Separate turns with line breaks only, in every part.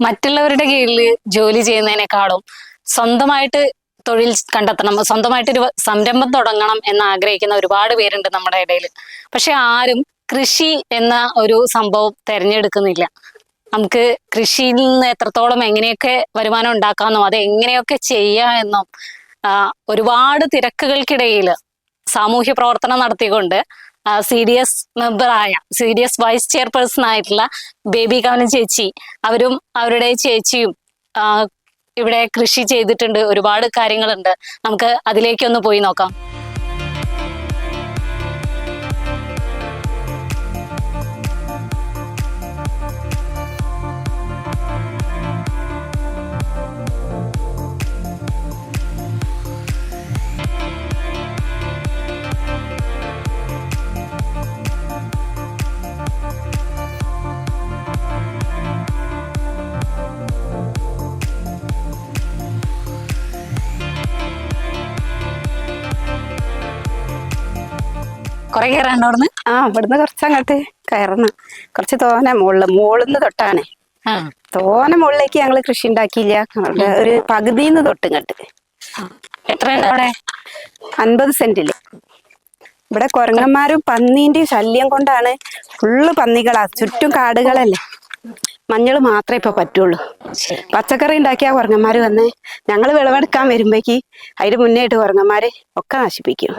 മറ്റുള്ളവരുടെ കീഴിൽ ജോലി ചെയ്യുന്നതിനേക്കാളും സ്വന്തമായിട്ട് തൊഴിൽ കണ്ടെത്തണം സ്വന്തമായിട്ട് ഒരു സംരംഭം തുടങ്ങണം എന്ന് ആഗ്രഹിക്കുന്ന ഒരുപാട് പേരുണ്ട് നമ്മുടെ ഇടയിൽ. പക്ഷെ ആരും കൃഷി എന്ന ഒരു സംഭവം തിരഞ്ഞെടുക്കുന്നില്ല. നമുക്ക് കൃഷിയിൽ നിന്ന് എത്രത്തോളം എങ്ങനെയൊക്കെ വരുമാനം ഉണ്ടാക്കാമെന്നും അത് എങ്ങനെയൊക്കെ ചെയ്യാം എന്നും ഒരുപാട് തിരക്കുകൾക്കിടയിൽ സാമൂഹ്യ പ്രവർത്തനം നടത്തിക്കൊണ്ട് C D S മെമ്പറായ C D S vice chairperson ആയിട്ടുള്ള ബേബി കവനം ചേച്ചി അവരും അവരുടെ ചേച്ചിയും ഇവിടെ കൃഷി ചെയ്തിട്ടുണ്ട്. ഒരുപാട് കാര്യങ്ങളുണ്ട്. നമുക്ക് അതിലേക്കൊന്ന് പോയി നോക്കാം. കുറെ കയറാണ്ട് അവിടുന്ന്?
ആ ഇവിടുന്ന് കുറച്ചങ്ങോട്ട് കയറണം. കുറച്ച് തോനെ മുകളിൽ മുകളിന്ന് തൊട്ടാണ്. തോനെ മുകളിലേക്ക് ഞങ്ങൾ കൃഷി ഉണ്ടാക്കിയില്ല. ഒരു പകുതിന്ന് തൊട്ടിങ്ങോട്ട്.
എത്രയുണ്ട് അവിടെ?
അൻപത് സെന്റിൽ. ഇവിടെ കുരങ്ങന്മാരും പന്നീന്റെ ശല്യം കൊണ്ടാണ് ഫുള്ള് പന്നികളാ. ചുറ്റും കാടുകളല്ലേ. മഞ്ഞൾ മാത്രമേ ഇപ്പൊ പറ്റുള്ളൂ. പച്ചക്കറി ഉണ്ടാക്കിയ കുരങ്ങന്മാര് വന്ന് ഞങ്ങൾ വിളവെടുക്കാൻ വരുമ്പോഴേക്ക് അതിന് മുന്നേ ആയിട്ട് കുരങ്ങന്മാര് ഒക്കെ നശിപ്പിക്കും.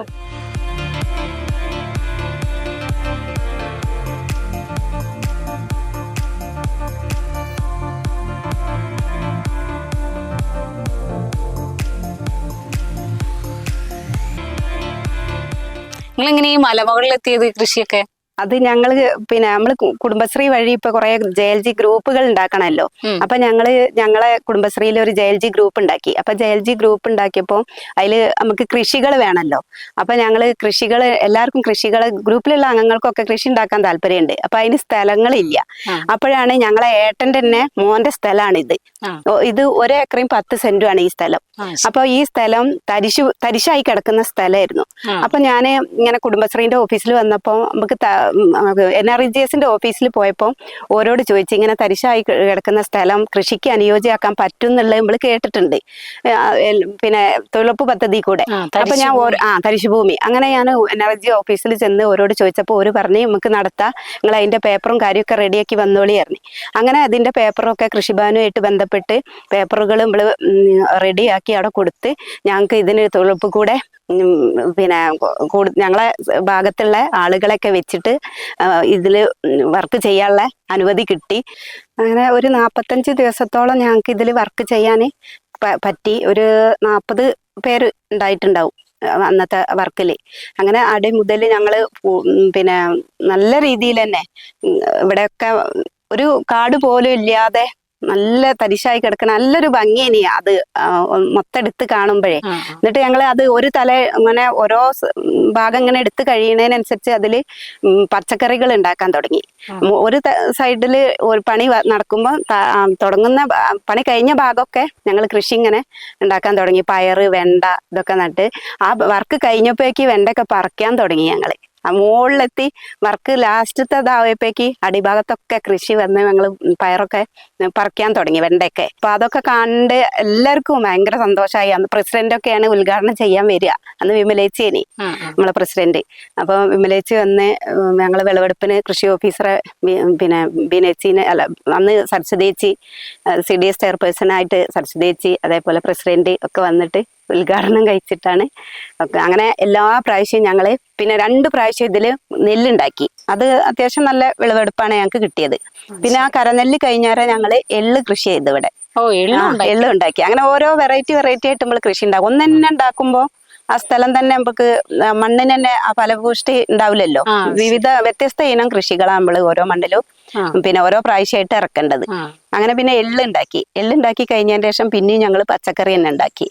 നിങ്ങൾ എങ്ങനെ ഈ മലമുകളിൽ എത്തിയത് കൃഷിയൊക്കെ?
അത് ഞങ്ങൾ പിന്നെ നമ്മൾ കുടുംബശ്രീ വഴി ഇപ്പൊ കുറെ ജെ എൽ ജി ഗ്രൂപ്പുകൾ ഉണ്ടാക്കണല്ലോ അപ്പൊ ഞങ്ങൾ ഞങ്ങളെ കുടുംബശ്രീയിൽ ഒരു ജെ എൽ ജി ഗ്രൂപ്പ് ഉണ്ടാക്കി അപ്പൊ ജെ എൽ ജി ഗ്രൂപ്പ് ഉണ്ടാക്കിയപ്പോ അതിൽ നമുക്ക് കൃഷികൾ വേണമല്ലോ അപ്പൊ ഞങ്ങൾ കൃഷികൾ എല്ലാവർക്കും കൃഷികൾ ഗ്രൂപ്പിലുള്ള അംഗങ്ങൾക്കൊക്കെ കൃഷി ഉണ്ടാക്കാൻ താല്പര്യമുണ്ട് അപ്പൊ അതിന് സ്ഥലങ്ങളില്ല. അപ്പോഴാണ് ഞങ്ങളെ ഏട്ടന്റെ തന്നെ മോന്റെ സ്ഥലമാണ് ഇത്
ആ.
ഇത് ഒരേക്കറയും പത്ത് സെന്റും ആണ് ഈ സ്ഥലം. അപ്പൊ ഈ സ്ഥലം തരിശു തരിശായി കിടക്കുന്ന സ്ഥലമായിരുന്നു. അപ്പൊ ഞാൻ ഇങ്ങനെ കുടുംബശ്രീന്റെ ഓഫീസിൽ വന്നപ്പോൾ നമുക്ക് എൻ ആർ ഇ ജി എസിന്റെ ഓഫീസിൽ പോയപ്പോൾ ഓരോട് ചോദിച്ചു ഇങ്ങനെ തരിശായി കിടക്കുന്ന സ്ഥലം കൃഷിക്ക് അനുയോജ്യമാക്കാൻ പറ്റും എന്നുള്ളത് നമ്മൾ കേട്ടിട്ടുണ്ട് പിന്നെ തൊഴിലുറപ്പ് പദ്ധതി കൂടെ അപ്പൊ ഞാൻ ആ ആ തരിശുഭൂമി അങ്ങനെ ഞാൻ എൻ ആർ ജി ഓഫീസിൽ ചെന്ന് ഓരോട് ചോദിച്ചപ്പോൾ ഒരു പറഞ്ഞ് നമുക്ക് നടത്താം. നിങ്ങൾ അതിന്റെ പേപ്പറും കാര്യമൊക്കെ റെഡിയാക്കി വന്നോളി പറഞ്ഞു. അങ്ങനെ അതിന്റെ പേപ്പറൊക്കെ കൃഷിഭവനുമായിട്ട് ബന്ധപ്പെട്ട് പേപ്പറുകൾ നമ്മൾ റെഡിയാക്കി അവിടെ കൊടുത്ത് ഞങ്ങൾക്ക് ഇതിന് തൊഴിലുറപ്പ് കൂടെ പിന്നെ ഞങ്ങളെ ഭാഗത്തുള്ള ആളുകളൊക്കെ വെച്ചിട്ട് ഇതിൽ വർക്ക് ചെയ്യാനുള്ള അനുമതി കിട്ടി. അങ്ങനെ ഒരു നാൽപ്പത്തഞ്ച് ദിവസത്തോളം ഞങ്ങൾക്ക് ഇതിൽ വർക്ക് ചെയ്യാൻ പറ്റി. ഒരു നാൽപ്പത് പേര് ഉണ്ടായിട്ടുണ്ടാവും അന്നത്തെ വർക്കിൽ അങ്ങനെ അടി മുതൽ ഞങ്ങൾ പിന്നെ നല്ല രീതിയിൽ തന്നെ ഇവിടെയൊക്കെ ഒരു കാട് പോലും ഇല്ലാതെ നല്ല തരിശായി കിടക്കണ നല്ലൊരു ഭംഗിയേനി അത് ആ, മൊത്തം എടുത്ത് കാണുമ്പോഴേ. എന്നിട്ട് ഞങ്ങൾ അത് ഒരു തല ഇങ്ങനെ ഓരോ ഭാഗം ഇങ്ങനെ എടുത്ത് കഴിയുന്നതിനനുസരിച്ച് അതിൽ പച്ചക്കറികൾ ഉണ്ടാക്കാൻ തുടങ്ങി. ഒരു സൈഡിൽ ഒരു പണി നടക്കുമ്പോൾ തുടങ്ങുന്ന പണി കഴിഞ്ഞ ഭാഗമൊക്കെ ഞങ്ങൾ കൃഷി ഇങ്ങനെ ഉണ്ടാക്കാൻ തുടങ്ങി. പയറ് വെണ്ട ഇതൊക്കെ നട്ട് ആ വർക്ക് കഴിഞ്ഞപ്പോഴേക്ക് വെണ്ടൊക്കെ പറിക്കാൻ തുടങ്ങി ഞങ്ങൾ മുകളിലെത്തി വർക്ക് ലാസ്റ്റത്തെ ഇതായപ്പോഴേക്ക് അടിഭാഗത്തൊക്കെ കൃഷി വന്ന് ഞങ്ങൾ പയറൊക്കെ പറിക്കാൻ തുടങ്ങി വെണ്ടയൊക്കെ. അപ്പൊ അതൊക്കെ കണ്ട് എല്ലാവർക്കും ഭയങ്കര സന്തോഷമായി. അന്ന് പ്രസിഡന്റ് ഒക്കെയാണ് ഉദ്ഘാടനം ചെയ്യാൻ വരിക. അന്ന് വിമലേച്ചേനി. നമ്മളെ പ്രസിഡന്റ് അപ്പൊ വിമലേച്ചി വന്ന് ഞങ്ങൾ വിളവെടുപ്പിന് കൃഷി ഓഫീസറെ പിന്നെ ബിനേച്ചിനെ അല്ല അന്ന് സരസ്വതേച്ചി സി ഡി എസ് ചെയർപേഴ്സൺ ആയിട്ട് സരസ്വതേച്ചി അതേപോലെ പ്രസിഡന്റ് ഒക്കെ വന്നിട്ട് ഉദ്ഘാടനം കഴിച്ചിട്ടാണ്. അങ്ങനെ എല്ലാ പ്രാവശ്യവും ഞങ്ങൾ പിന്നെ രണ്ട് പ്രാവശ്യം ഇതിൽ നെല്ലുണ്ടാക്കി. അത് അത്യാവശ്യം നല്ല വിളവെടുപ്പാണ് ഞങ്ങൾക്ക് കിട്ടിയത്. പിന്നെ ആ കരനെല്ല് കഴിഞ്ഞാൽ ഞങ്ങൾ എള്ള് കൃഷി ചെയ്തു ഇവിടെ.
എള്ളും
ഉണ്ടാക്കി. അങ്ങനെ ഓരോ വെറൈറ്റി വെറൈറ്റി ആയിട്ട് നമ്മൾ കൃഷി ഉണ്ടാക്കും. ഒന്ന് തന്നെ ഉണ്ടാക്കുമ്പോ ആ സ്ഥലം തന്നെ നമുക്ക് മണ്ണിന് തന്നെ ആ ഫലപുഷ്ടി ഉണ്ടാവില്ലല്ലോ. വിവിധ വ്യത്യസ്ത ഇനം കൃഷികളാണ് നമ്മൾ ഓരോ മണ്ണിലും പിന്നെ ഓരോ പ്രാവശ്യമായിട്ട് ഇറക്കേണ്ടത്. അങ്ങനെ പിന്നെ എള്ള് ഉണ്ടാക്കി എള്ളുണ്ടാക്കി കഴിഞ്ഞതിന് ശേഷം പിന്നെയും ഞങ്ങൾ പച്ചക്കറി തന്നെ ഉണ്ടാക്കി.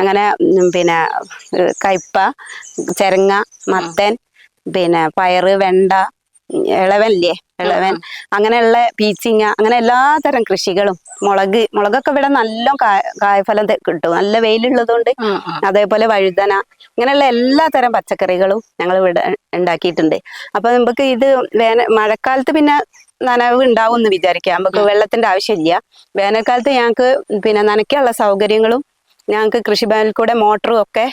അങ്ങനെ പിന്നെ കയ്പ ചെരങ്ങ മത്തൻ പിന്നെ പയറ് വെണ്ട ഉം, ഇളവനില്ലേ ഇളവൻ അങ്ങനെയുള്ള പീച്ചിങ്ങ അങ്ങനെ എല്ലാതരം കൃഷികളും. മുളക് മുളകൊക്കെ ഇവിടെ നല്ല കായഫലം കിട്ടും. നല്ല വെയിലുള്ളതുകൊണ്ട്. അതേപോലെ വഴുതന ഇങ്ങനെയുള്ള എല്ലാ തരം പച്ചക്കറികളും ഞങ്ങൾ ഇവിടെ ഉണ്ടാക്കിയിട്ടുണ്ട്. അപ്പൊ നമുക്ക് ഇത് വേന മഴക്കാലത്ത് പിന്നെ നനവ് ഉണ്ടാവും എന്ന് വിചാരിക്കാം. നമുക്ക് വെള്ളത്തിന്റെ ആവശ്യമില്ല. വേനൽക്കാലത്ത് ഞങ്ങൾക്ക് പിന്നെ നനയ്ക്കാനുള്ള സൗകര്യങ്ങളും ഞങ്ങൾക്ക് കൃഷിഭവനിൽ കൂടെ മോട്ടറും ഒക്കെ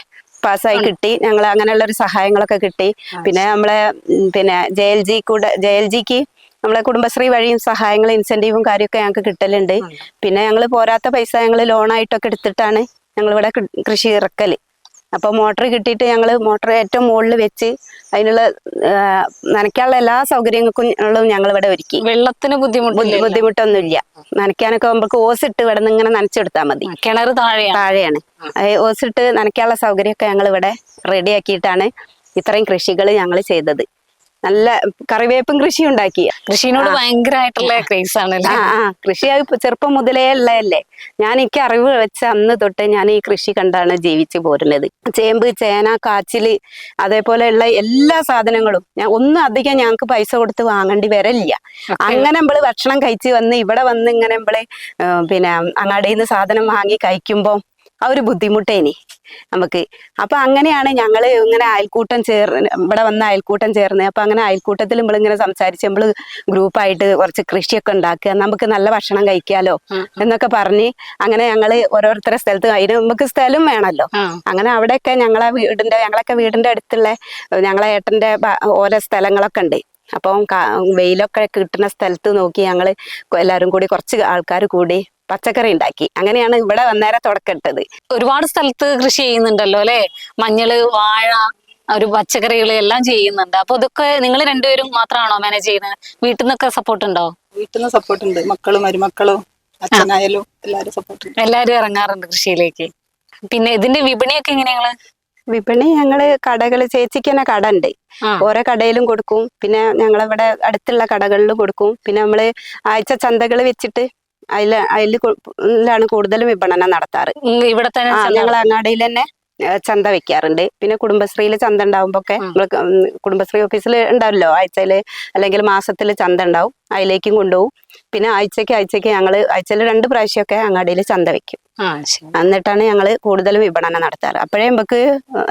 പാസ്സായി കിട്ടി. ഞങ്ങൾ അങ്ങനെയുള്ള ഒരു സഹായങ്ങളൊക്കെ കിട്ടി. പിന്നെ നമ്മളെ പിന്നെ ജെ എൽ ജി കൂടെ ജെ എൽ ജിക്ക് നമ്മളെ കുടുംബശ്രീ വഴിയും സഹായങ്ങൾ ഇൻസെന്റീവും കാര്യമൊക്കെ ഞങ്ങൾക്ക് കിട്ടലുണ്ട്. പിന്നെ ഞങ്ങൾ പോരാത്ത പൈസ ഞങ്ങൾ ലോണായിട്ടൊക്കെ എടുത്തിട്ടാണ് ഞങ്ങൾ ഇവിടെ കൃഷി ഇറക്കൽ. അപ്പൊ മോട്ടർ കിട്ടിയിട്ട് ഞങ്ങൾ മോട്ടർ ഏറ്റവും മുകളിൽ വെച്ച് അതിനുള്ള നനയ്ക്കാനുള്ള എല്ലാ സൗകര്യങ്ങൾക്കും ഞങ്ങൾ ഇവിടെ ഒരുക്കി.
വെള്ളത്തിന്
ബുദ്ധിമുട്ട്
ബുദ്ധിമുട്ടൊന്നും
ബുദ്ധിമുട്ടൊന്നുമില്ല. നനയ്ക്കാനൊക്കെ നമുക്ക് ഓസ് ഇട്ട് ഇവിടെ നിന്ന് ഇങ്ങനെ നനച്ചെടുത്താൽ മതി.
കിണർ താഴെയാണ്.
താഴെയാണ് ഓസ് ഇട്ട് നനയ്ക്കാനുള്ള സൗകര്യമൊക്കെ ഞങ്ങൾ ഇവിടെ റെഡിയാക്കിയിട്ടാണ് ഇത്രയും കൃഷികൾ ഞങ്ങൾ ചെയ്തത്. നല്ല കറിവേപ്പും കൃഷി ഉണ്ടാക്കി.
കൃഷിനോട് ഭയങ്കരമായിട്ടുള്ള ക്രേസ് ആണ്
ആ കൃഷി ചെറുപ്പം മുതലേ ഉള്ളതല്ലേ? ഞാൻ എനിക്ക് അറിവ് വെച്ച അന്ന് തൊട്ട് ഞാൻ ഈ കൃഷി കണ്ടാണ് ജീവിച്ചു പോരുന്നത്. ചേമ്പ് ചേന കാച്ചിൽ അതേപോലെയുള്ള എല്ലാ സാധനങ്ങളും ഞാൻ ഒന്നും അധികം ഞങ്ങൾക്ക് പൈസ കൊടുത്ത് വാങ്ങേണ്ടി വരില്ല അങ്ങനെ നമ്മൾ ഭക്ഷണം കഴിച്ച് വന്ന് ഇവിടെ വന്ന് ഇങ്ങനെ നമ്മൾ പിന്നെ അങ്ങാടിയിൽ നിന്ന് സാധനം വാങ്ങി കഴിക്കുമ്പോൾ ആ ഒരു ബുദ്ധിമുട്ടേനി നമുക്ക്. അപ്പൊ അങ്ങനെയാണ് ഞങ്ങൾ ഇങ്ങനെ അയൽക്കൂട്ടം ചേർ ഇവിടെ വന്ന അയൽക്കൂട്ടം ചേർന്ന്. അപ്പൊ അങ്ങനെ അയൽക്കൂട്ടത്തിൽ നമ്മൾ ഇങ്ങനെ സംസാരിച്ച് നമ്മൾ ഗ്രൂപ്പായിട്ട് കുറച്ച് കൃഷിയൊക്കെ ഉണ്ടാക്കുക. നമുക്ക് നല്ല ഭക്ഷണം കഴിക്കാലോ എന്നൊക്കെ പറഞ്ഞ് അങ്ങനെ ഞങ്ങൾ ഓരോരുത്തരുടെ സ്ഥലത്ത് അതിന് നമുക്ക് സ്ഥലം വേണമല്ലോ. അങ്ങനെ അവിടെയൊക്കെ ഞങ്ങളെ വീടിന്റെ ഞങ്ങളൊക്കെ വീടിന്റെ അടുത്തുള്ള ഞങ്ങളെ ഏട്ടന്റെ ഓരോ സ്ഥലങ്ങളൊക്കെ ഉണ്ട്. അപ്പം വെയിലൊക്കെ കിട്ടുന്ന സ്ഥലത്ത് നോക്കി ഞങ്ങൾ എല്ലാരും കൂടി കുറച്ച് ആൾക്കാർ കൂടി പച്ചക്കറി ഉണ്ടാക്കി. അങ്ങനെയാണ് ഇവിടെ വന്നേരെ തുടക്കമിട്ടത്.
ഒരുപാട് സ്ഥലത്ത് കൃഷി ചെയ്യുന്നുണ്ടല്ലോ അല്ലെ? മഞ്ഞൾ വാഴ ഒരു പച്ചക്കറികൾ എല്ലാം ചെയ്യുന്നുണ്ട്. അപ്പൊ ഇതൊക്കെ നിങ്ങൾ രണ്ടുപേരും മാത്രമാണോ മാനേജ് ചെയ്യുന്നത്? വീട്ടിൽ നിന്നൊക്കെ സപ്പോർട്ട് ഉണ്ടോ?
വീട്ടിൽ നിന്ന് സപ്പോർട്ട് ഉണ്ട്. മക്കളും മരുമക്കളും അച്ഛനായാലും എല്ലാരും സപ്പോർട്ട് ഉണ്ട്.
എല്ലാരും ഇറങ്ങാറുണ്ട് കൃഷിയിലേക്ക്. പിന്നെ ഇതിന്റെ വിപണിയൊക്കെ ഒക്കെ എങ്ങനെയാണ്
വിപണി ഞങ്ങൾ കടകൾ ചേച്ചിക്ക് തന്നെ കട ഉണ്ട്. ഓരോ കടയിലും കൊടുക്കും. പിന്നെ ഞങ്ങളിവിടെ അടുത്തുള്ള കടകളിലും കൊടുക്കും. പിന്നെ നമ്മൾ ആഴ്ച ചന്തകൾ വെച്ചിട്ട് അതിൽ അതിലാണ് കൂടുതലും വിപണനം നടത്താറ്.
ഇവിടെ തന്നെ
ഞങ്ങൾ അങ്ങാടിയിൽ തന്നെ ചന്ത വെക്കാറുണ്ട്. പിന്നെ കുടുംബശ്രീയിൽ ചന്ത ഉണ്ടാവുമ്പോക്കെ നമ്മൾ കുടുംബശ്രീ ഓഫീസിൽ ഉണ്ടാവല്ലോ ആഴ്ചയിൽ അല്ലെങ്കിൽ മാസത്തിൽ ചന്ത ഉണ്ടാവും. അതിലേക്കും കൊണ്ടുപോകും. പിന്നെ ആഴ്ചക്ക് ആഴ്ചക്ക് ഞങ്ങൾ ആഴ്ചയിൽ രണ്ട് പ്രാവശ്യമൊക്കെ അങ്ങാടിയിൽ ചന്ത വെക്കും. എന്നിട്ടാണ് ഞങ്ങൾ കൂടുതൽ വിപണനം നടത്താറ്. അപ്പോഴേ നമുക്ക്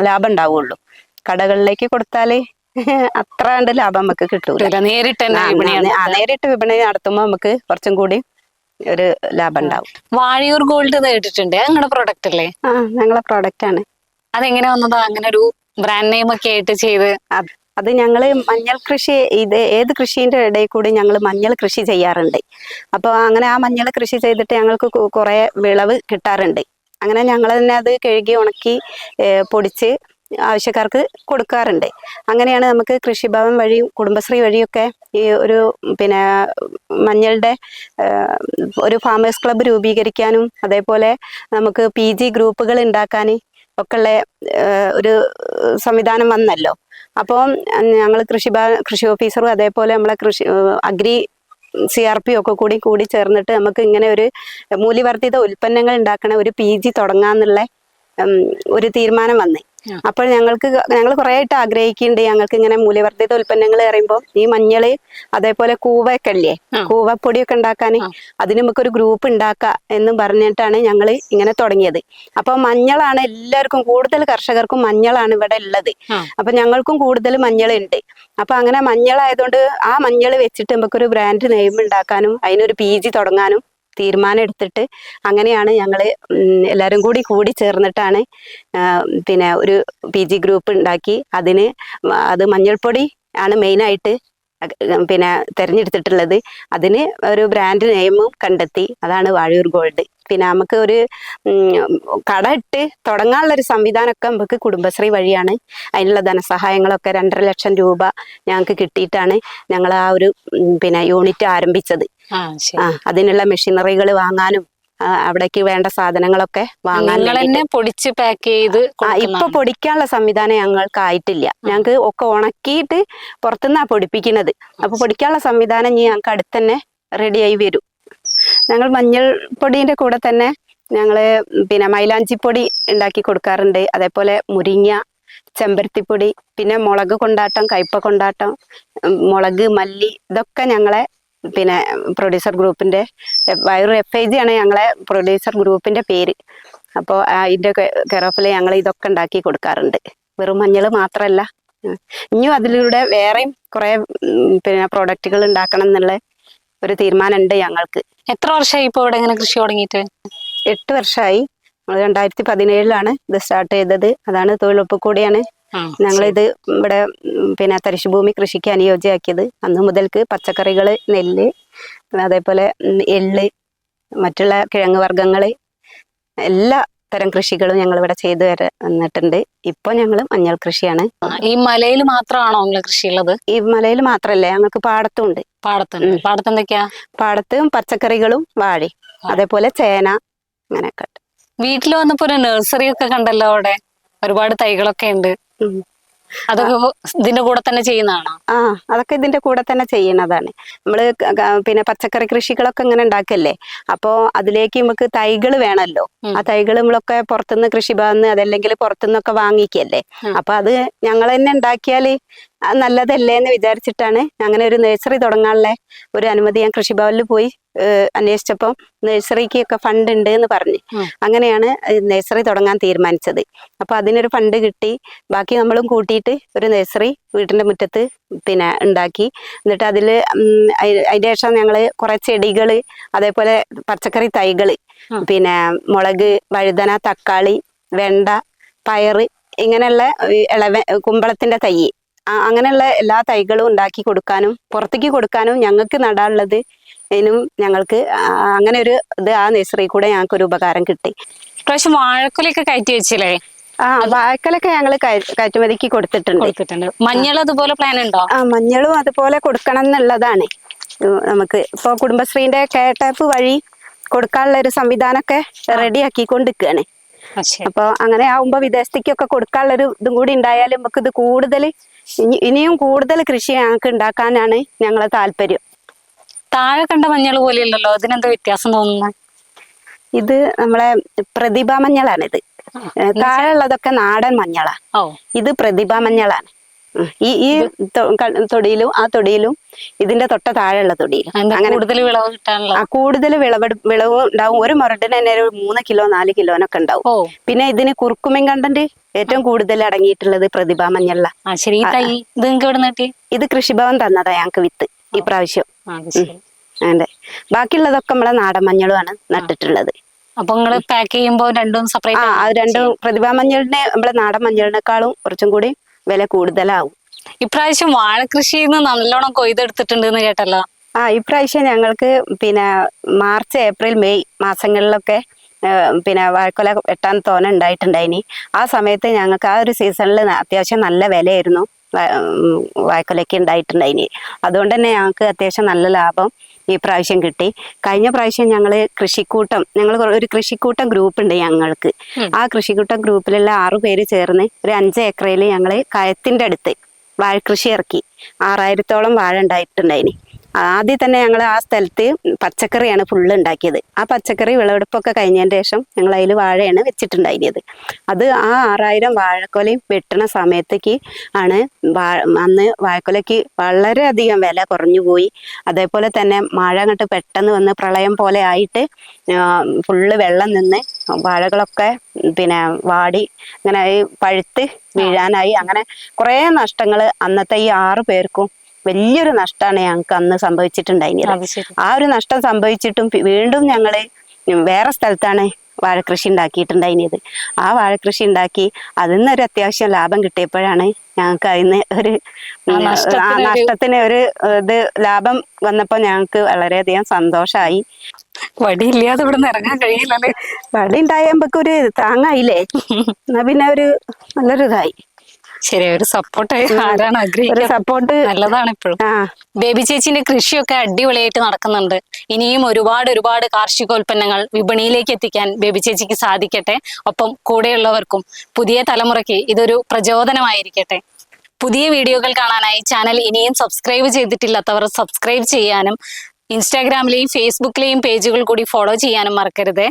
ലാഭം ഉണ്ടാവുള്ളൂ. കടകളിലേക്ക് കൊടുത്താൽ അത്ര കണ്ട് ലാഭം നമുക്ക് കിട്ടൂല.
നേരിട്ട്
വിപണി നടത്തുമ്പോൾ നമുക്ക് കുറച്ചും കൂടി ഒരു ലാഭം ഉണ്ടാവും.
വാഴയൂർ ഗോൾഡ് കേട്ടിട്ടുണ്ട്. ഞങ്ങളുടെ നിങ്ങളുടെ പ്രൊഡക്റ്റ് അല്ലേ?
ആ ഞങ്ങളെ പ്രോഡക്റ്റ് ആണ്.
അതെങ്ങനെ വന്നതാ? അങ്ങനെ ഒരു ബ്രാൻഡ് നെയിം ഒക്കെ ആയിട്ട് ചെയ്ത്.
അത് അത് ഞങ്ങൾ മഞ്ഞൾ കൃഷി ഇത് ഏത് കൃഷിന്റെ ഇടയിൽ കൂടി ഞങ്ങൾ മഞ്ഞൾ കൃഷി ചെയ്യാറുണ്ട്. അപ്പോൾ അങ്ങനെ ആ മഞ്ഞൾ കൃഷി ചെയ്തിട്ട് ഞങ്ങൾക്ക് കുറെ കുറേ വിളവ് കിട്ടാറുണ്ട്. അങ്ങനെ ഞങ്ങൾ തന്നെ അത് കഴുകി ഉണക്കി ഏഹ് പൊടിച്ച് ആവശ്യക്കാർക്ക് കൊടുക്കാറുണ്ട് അങ്ങനെയാണ് നമുക്ക് കൃഷിഭവൻ വഴിയും കുടുംബശ്രീ വഴിയൊക്കെ ഈ ഒരു പിന്നെ മഞ്ഞളുടെ ഒരു ഫാമേഴ്സ് ക്ലബ്ബ് രൂപീകരിക്കാനും അതേപോലെ നമുക്ക് പി ജി ഗ്രൂപ്പുകൾ ഉണ്ടാക്കാൻ ഒക്കെയുള്ള ഉള്ള ഒരു സംവിധാനം വന്നല്ലോ അപ്പോൾ ഞങ്ങൾ കൃഷി കൃഷി ഓഫീസറും അതേപോലെ നമ്മളെ കൃഷി അഗ്രി സി ആർ പി ഒക്കെ കൂടി കൂടി ചേർന്നിട്ട് നമുക്ക് ഇങ്ങനെ ഒരു മൂല്യവർദ്ധിത ഉൽപ്പന്നങ്ങൾ ഉണ്ടാക്കണ ഒരു പി ജി തുടങ്ങാന്നുള്ള ഒരു തീരുമാനം വന്നേ. അപ്പോൾ ഞങ്ങൾക്ക് ഞങ്ങൾ കുറേ ആയിട്ട് ആഗ്രഹിക്കുന്നുണ്ട് ഞങ്ങൾക്ക് ഇങ്ങനെ മൂല്യവർദ്ധിത ഉൽപ്പന്നങ്ങൾ പറയുമ്പോൾ ഈ മഞ്ഞൾ അതേപോലെ കൂവയൊക്കെ
അല്ലേ.
കൂവപ്പൊടിയൊക്കെ ഉണ്ടാക്കാൻ. അതിന് നമുക്കൊരു ഗ്രൂപ്പ് ഉണ്ടാക്കാം എന്നും പറഞ്ഞിട്ടാണ് ഞങ്ങൾ ഇങ്ങനെ തുടങ്ങിയത് അപ്പോൾ മഞ്ഞളാണ് എല്ലാവർക്കും കൂടുതൽ കർഷകർക്കും മഞ്ഞളാണ് ഇവിടെ ഉള്ളത്. അപ്പൊ ഞങ്ങൾക്കും കൂടുതൽ മഞ്ഞളുണ്ട് അപ്പൊ അങ്ങനെ മഞ്ഞളായതുകൊണ്ട് ആ മഞ്ഞൾ വെച്ചിട്ട് നമുക്കൊരു ബ്രാൻഡ് നെയിം ഉണ്ടാക്കാനും അതിനൊരു പി ജി തുടങ്ങാനും തീരുമാനം എടുത്തിട്ട് അങ്ങനെയാണ് ഞങ്ങൾ എല്ലാവരും കൂടി കൂടി ചേർന്നിട്ടാണ് പിന്നെ ഒരു പി ജി ഗ്രൂപ്പ് ഉണ്ടാക്കി. അതിന് അത് മഞ്ഞൾപ്പൊടി ആണ് മെയിനായിട്ട് പിന്നെ തിരഞ്ഞെടുത്തിട്ടുള്ളത്. അതിന് ഒരു ബ്രാൻഡ് നെയിമും കണ്ടെത്തി. അതാണ് വാഴൂർ ഗോൾഡ്. പിന്നെ നമുക്ക് ഒരു കട ഇട്ട് തുടങ്ങാനുള്ള ഒരു സംവിധാനമൊക്കെ നമുക്ക് കുടുംബശ്രീ വഴിയാണ്. അതിനുള്ള ധനസഹായങ്ങളൊക്കെ രണ്ടര ലക്ഷം രൂപ ഞങ്ങൾക്ക് കിട്ടിയിട്ടാണ് ഞങ്ങൾ ആ ഒരു പിന്നെ യൂണിറ്റ് ആരംഭിച്ചത്.
ആ
അതിനുള്ള മെഷീനറികൾ വാങ്ങാനും അവിടേക്ക് വേണ്ട സാധനങ്ങളൊക്കെ വാങ്ങാൻ
പൊടിച്ച് പാക്ക് ചെയ്ത്
ഇപ്പൊ പൊടിക്കാനുള്ള സംവിധാനം ഞങ്ങൾക്ക് ആയിട്ടില്ല ഞങ്ങൾക്ക് ഒക്കെ ഉണക്കിയിട്ട് പുറത്തുനിന്നാ പൊടിപ്പിക്കുന്നത്. അപ്പൊ പൊടിക്കാനുള്ള സംവിധാനം ഇനി ഞങ്ങൾക്ക് അടുത്തന്നെ റെഡിയായി വരും. ഞങ്ങൾ മഞ്ഞൾ പൊടിന്റെ കൂടെ തന്നെ ഞങ്ങൾ പിന്നെ മൈലാഞ്ചിപ്പൊടി ഉണ്ടാക്കി കൊടുക്കാറുണ്ട്. അതേപോലെ മുരിങ്ങ ചെമ്പരത്തിപ്പൊടി പിന്നെ മുളക് കൊണ്ടാട്ടം കയ്പ കൊണ്ടാട്ടം മുളക് മല്ലി ഇതൊക്കെ ഞങ്ങളെ പിന്നെ പ്രൊഡ്യൂസർ ഗ്രൂപ്പിന്റെ വയറു എഫ് ഐ ജി ആണ് ഞങ്ങളെ പ്രൊഡ്യൂസർ ഗ്രൂപ്പിന്റെ പേര്. അപ്പോൾ അതിന്റെ കെയറോഫിൽ ഞങ്ങൾ ഇതൊക്കെ ഉണ്ടാക്കി കൊടുക്കാറുണ്ട്. വെറും മഞ്ഞൾ മാത്രമല്ല. ഇനിയും അതിലൂടെ വേറെയും കുറേ പിന്നെ പ്രോഡക്റ്റുകൾ ഉണ്ടാക്കണം എന്നുള്ള ഒരു തീരുമാനമുണ്ട് ഞങ്ങൾക്ക്.
എത്ര വർഷമായി ഇപ്പൊ ഇവിടെ ഇങ്ങനെ കൃഷി തുടങ്ങിയിട്ട്?
എട്ട് വർഷമായി. നമ്മൾ രണ്ടായിരത്തി പതിനേഴിലാണ് ഇത് സ്റ്റാർട്ട് ചെയ്തത്. അതാണ് തൊഴിലുറപ്പ് കൂടിയാണ്. ഞങ്ങളിത് ഇവിടെ പിന്നെ തരിശുഭൂമി കൃഷിക്ക് അനുയോജ്യമാക്കിയത്. അന്ന് മുതൽക്ക് പച്ചക്കറികൾ നെല്ല് അതേപോലെ എള്ള് മറ്റുള്ള കിഴങ്ങ് വർഗങ്ങൾ എല്ലാ തരം കൃഷികളും ഞങ്ങൾ ഇവിടെ ചെയ്തു വന്നിട്ടുണ്ട്. ഇപ്പൊ ഞങ്ങൾ മഞ്ഞൾ കൃഷിയാണ്.
ഈ മലയിൽ മാത്രമാണോ കൃഷി ഉള്ളത്
ഈ മലയിൽ മാത്രല്ല ഞങ്ങൾക്ക് പാടത്തും ഉണ്ട്
പാടത്തുണ്ട് പാടത്ത് എന്തൊക്കെയാ?
പാടത്തും പച്ചക്കറികളും വാഴയും അതേപോലെ ചേന അങ്ങനെയൊക്കെ.
വീട്ടിൽ വന്നപ്പോ ഒരു നഴ്സറി ഒക്കെ കണ്ടല്ലോ അവിടെ? ഒരുപാട് തൈകളൊക്കെ ഉണ്ട്. അതൊക്കെ ഇതിന്റെ കൂടെ തന്നെ ചെയ്യുന്നതാണോ?
ആ അതൊക്കെ ഇതിന്റെ കൂടെ തന്നെ ചെയ്യുന്നതാണ് ക- പിന്നെ പച്ചക്കറി കൃഷികളൊക്കെ ഇങ്ങനെ ഉണ്ടാക്കല്ലേ? അപ്പോ അതിലേക്ക് നമുക്ക് തൈകൾ വേണമല്ലോ ആ തൈകൾ നമ്മളൊക്കെ പുറത്തുനിന്ന് കൃഷിഭവന്ന് അതല്ലെങ്കിൽ പുറത്തുനിന്നൊക്കെ വാങ്ങിക്കല്ലേ. അപ്പൊ അത് ഞങ്ങൾ തന്നെ ഉണ്ടാക്കിയാൽ നല്ലതല്ലേ എന്ന് വിചാരിച്ചിട്ടാണ് അങ്ങനെ ഒരു നേഴ്സറി തുടങ്ങാനുള്ള ഒരു അനുമതി ഞാൻ കൃഷിഭവനിൽ പോയി ഏഹ്, അന്വേഷിച്ചപ്പം നഴ്സറിക്ക് ഒക്കെ ഫണ്ട് ഉണ്ട് എന്ന് പറഞ്ഞ് അങ്ങനെയാണ് നഴ്സറി തുടങ്ങാൻ തീരുമാനിച്ചത്. അപ്പൊ അതിനൊരു ഫണ്ട് കിട്ടി. ബാക്കി നമ്മളും കൂട്ടിയിട്ട് ഒരു നഴ്സറി വീട്ടിന്റെ മുറ്റത്ത് പിന്നെ ഉണ്ടാക്കി. എന്നിട്ട് അതിൽ അതിന്റെ ശേഷം ഞങ്ങൾ കുറെ ചെടികൾ അതേപോലെ പച്ചക്കറി
തൈകൾ
പിന്നെ മുളക് വഴുതന തക്കാളി വെണ്ട പയറ് ഇങ്ങനെയുള്ള ഇളവ കുമ്പളത്തിന്റെ തൈ. അങ്ങനെയുള്ള എല്ലാ തൈകളും ഉണ്ടാക്കി കൊടുക്കാനും പുറത്തേക്ക് കൊടുക്കാനും ഞങ്ങൾക്ക് നടാനുള്ളത് ഇതിനും ഞങ്ങൾക്ക് അങ്ങനെ ഒരു ഇത് ആ നഴ്സറി കൂടെ ഞങ്ങൾക്ക് ഒരു ഉപകാരം കിട്ടി.
പ്രാവശ്യം വാഴക്കൊലയൊക്കെ കയറ്റി വെച്ചില്ലേ?
ആ വാഴക്കലൊക്കെ ഞങ്ങൾ കയറ്റുമതിക്ക് കൊടുത്തിട്ടുണ്ട്.
കൊടുത്തിട്ടുണ്ട്. മഞ്ഞൾ അതുപോലെ പ്ലാൻ ഉണ്ടോ?
ആ മഞ്ഞളും അതുപോലെ കൊടുക്കണം എന്നുള്ളതാണ്. നമുക്ക് ഇപ്പോൾ കുടുംബശ്രീന്റെ കേട്ടാപ്പ് വഴി കൊടുക്കാനുള്ള ഒരു സംവിധാനമൊക്കെ റെഡി ആക്കിക്കൊണ്ടിരിക്കുകയാണ്
അപ്പൊ
അപ്പോൾ അങ്ങനെ ആവുമ്പോ വിദേശത്തേക്കൊക്കെ കൊടുക്കാനുള്ള ഒരു ഇതും കൂടി ഉണ്ടായാലും നമുക്ക് ഇത് കൂടുതൽ ഇനിയും കൂടുതൽ കൃഷി ഞങ്ങൾക്ക് ഉണ്ടാക്കാനാണ് ഞങ്ങളെ താല്പര്യം.
താഴെ കണ്ട മഞ്ഞൾ പോലെയല്ലല്ലോ ഇതിനെന്താ വ്യത്യാസം തോന്നുന്നത്
ഇത് നമ്മളെ പ്രതിഭ മഞ്ഞളാണിത് താഴെ ഉള്ളതൊക്കെ നാടൻ മഞ്ഞളാ. ഇത് പ്രതിഭ മഞ്ഞളാണ്. ഈ ഈ തൊടിയിലും ആ തൊടിയിലും ഇതിന്റെ തൊട്ട താഴെയുള്ള തൊടിയിലും. അങ്ങനെ
കൂടുതൽ വിളവ് കിട്ടാനുള്ള?
ആ കൂടുതൽ വിളവ് വിളവ് ഉണ്ടാവും. ഒരു മുരടിന് തന്നെ ഒരു മൂന്ന് കിലോ നാല് കിലോനൊക്കെ ഉണ്ടാവും. പിന്നെ ഇതിന് കുർക്കുമിൻ കണ്ടന്റ് ഏറ്റവും കൂടുതൽ അടങ്ങിയിട്ടുള്ളത് പ്രതിഭ
കിട്ടി
ഇത് കൃഷിഭവൻ തന്നതാ ഞങ്ങക്ക് വിത്ത്. ഈ പ്രാവശ്യം.
ആ, അത്
ബാക്കിയുള്ളതൊക്കെ നമ്മളെ നാടൻ മഞ്ഞളുമാണ് നട്ടിട്ടുള്ളത്.
അപ്പൊ നിങ്ങൾ പാക്ക് ചെയ്യുമ്പോൾ രണ്ടും
ആ
സെപ്പറേറ്റ്
അത് രണ്ടും പ്രതിഭാ മഞ്ഞളിനെ നമ്മളെ നാടൻ മഞ്ഞളിനേക്കാളും കുറച്ചും കൂടി വില കൂടുതലാവും.
ഇപ്രാവശ്യം വാഴകൃഷിയിൽ നിന്ന് നല്ലോണം കൊയ്തെടുത്തിട്ടുണ്ട് എന്ന് കേട്ടല്ലോ.
ആ ഇപ്രാവശ്യം ഞങ്ങൾക്ക് പിന്നെ മാർച്ച് ഏപ്രിൽ മെയ് മാസങ്ങളിലൊക്കെ ആ, പിന്നെ വാഴക്കൊല വെട്ടാൻ തോന ഉണ്ടായിട്ടുണ്ടായിനി. ആ സമയത്ത് ഞങ്ങൾക്ക് ആ ഒരു സീസണിൽ അത്യാവശ്യം നല്ല വിലയായിരുന്നു. വാ- ഉണ്ടായിട്ടുണ്ടായിന് വാഴക്കൊലയ്ക്ക് ഉണ്ടായിട്ടുണ്ടായിനി. അതുകൊണ്ട് തന്നെ ഞങ്ങൾക്ക് അത്യാവശ്യം നല്ല ലാഭം ഈ പ്രാവശ്യം കിട്ടി. കഴിഞ്ഞ പ്രാവശ്യം ഞങ്ങൾ കൃഷിക്കൂട്ടം ഞങ്ങൾ ഒരു കൃഷിക്കൂട്ടം ഗ്രൂപ്പ് ഉണ്ട് ഞങ്ങൾക്ക്. ആ കൃഷിക്കൂട്ടം ഗ്രൂപ്പിലുള്ള ആറു പേര് ചേർന്ന് ഒരു അഞ്ച് ഏക്കറയിൽ ഞങ്ങൾ കയത്തിന്റെ അടുത്ത് വാഴ കൃഷി ഇറക്കി ആറായിരത്തോളം വാഴ ഉണ്ടായിട്ടുണ്ടായിനി. ആദ്യം തന്നെ ഞങ്ങൾ ആ സ്ഥലത്ത് പച്ചക്കറിയാണ് ഫുള്ള് ഉണ്ടാക്കിയത്. ആ പച്ചക്കറി വിളവെടുപ്പൊക്കെ കഴിഞ്ഞതിന് ശേഷം ഞങ്ങൾ അതിൽ വാഴയാണ് വെച്ചിട്ടുണ്ടായിരുന്നത്. അത് ആ ആറായിരം വാഴക്കൊലയും വെട്ടണ സമയത്തേക്ക് ആണ് അന്ന് വാഴക്കൊലയ്ക്ക് വളരെയധികം വില കുറഞ്ഞു പോയി. അതേപോലെ തന്നെ മഴ അങ്ങോട്ട് പെട്ടെന്ന് വന്ന് പ്രളയം പോലെ ആയിട്ട് ഫുള്ള് വെള്ളം നിന്ന് വാഴകളൊക്കെ പിന്നെ വാടി ഇങ്ങനെ പഴുത്ത് വീഴാനായി. അങ്ങനെ കുറേ നഷ്ടങ്ങൾ അന്നത്തെ ഈ ആറ് പേർക്കും വലിയൊരു നഷ്ടമാണ് ഞങ്ങൾക്ക് അന്ന് സംഭവിച്ചിട്ടുണ്ടായിരുന്നത്. ആ ഒരു നഷ്ടം സംഭവിച്ചിട്ടും വീണ്ടും ഞങ്ങൾ വേറെ സ്ഥലത്താണ് വാഴക്കൃഷി ഉണ്ടാക്കിയിട്ടുണ്ടായിരുന്നത്. ആ വാഴക്കൃഷി ഉണ്ടാക്കി അതിൽ നിന്ന് ഒരു അത്യാവശ്യം ലാഭം കിട്ടിയപ്പോഴാണ് ഞങ്ങൾക്ക് അതിന് ഒരു
ആ
നഷ്ടത്തിന് ഒരു ഇത് ലാഭം വന്നപ്പോൾ ഞങ്ങൾക്ക് വളരെയധികം സന്തോഷമായി
വടിയില്ലാതെ ഇവിടെ നിന്ന് ഇറങ്ങാൻ കഴിയില്ലല്ലേ?
വടി ഉണ്ടായ ഒരു താങ്ങായില്ലേ? എന്നാ പിന്നെ ഒരു നല്ലൊരു ഇതായി
ശരി ഒരു സപ്പോർട്ട് ആരാണ് ആഗ്രഹിക്കുക
സപ്പോർട്ട്
നല്ലതാണ് ഇപ്പോഴും. ബേബി ചേച്ചിന്റെ കൃഷിയൊക്കെ അടിപൊളിയായിട്ട് നടക്കുന്നുണ്ട്. ഇനിയും ഒരുപാട് ഒരുപാട് കാർഷികോൽപ്പന്നങ്ങൾ വിപണിയിലേക്ക് എത്തിക്കാൻ ബേബി ചേച്ചിക്ക് സാധിക്കട്ടെ. ഒപ്പം കൂടെയുള്ളവർക്കും പുതിയ തലമുറയ്ക്ക് ഇതൊരു പ്രചോദനമായിരിക്കട്ടെ. പുതിയ വീഡിയോകൾ കാണാനായി ചാനൽ ഇനിയും സബ്സ്ക്രൈബ് ചെയ്തിട്ടില്ലാത്തവർ സബ്സ്ക്രൈബ് ചെയ്യാനും ഇൻസ്റ്റാഗ്രാമിലെയും ഫേസ്ബുക്കിലെയും പേജുകൾ കൂടി ഫോളോ ചെയ്യാനും മറക്കരുത്.